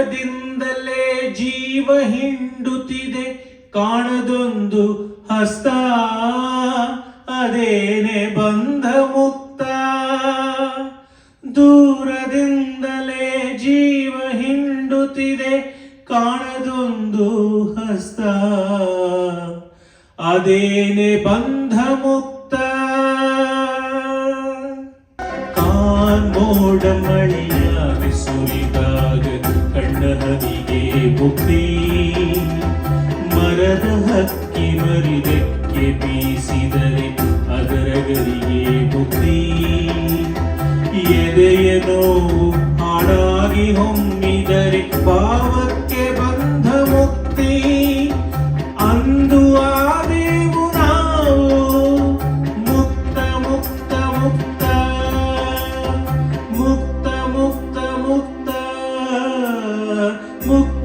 ದೂರದಿಂದಲೇ ಜೀವ ಹಿಂಡುತ್ತಿದೆ. ಕಾಣದೊಂದು ಹಸ್ತ, ಅದೇನೆ ಬಂಧ ಮುಕ್ತ ದೂರದಿಂದಲೇ ಜೀವ ಹಿಂಡುತ್ತಿದೆ. ಕಾಣದೊಂದು ಹಸ್ತ, ಅದೇನೆ ಬಂಧ ಮುಕ್ತ ಕಾನ್ಮೋಡ ಸುರಿದಾಗ ಹನಿಗೆ ಮುಕ್ತಿ ಮರದ ಹಕ್ಕಿ ಮರಿದಕ್ಕೆ ಬೀಸಿದರೆ ಅದರ ಗರಿಗೆ ಮುಕ್ತಿ ಎದೆಯ ನೋವು ಹಾಡಾಗಿ ಹೊಮ್ಮಿದರೆ ಪಾವಕ್ಕೆ ಬಂಧ ಮುಕ್ತಿ. ಅಂದು ಮುಕ್ತ ಮುಕ್ತ ಮುಕ್ತ ಮುಕ್ತ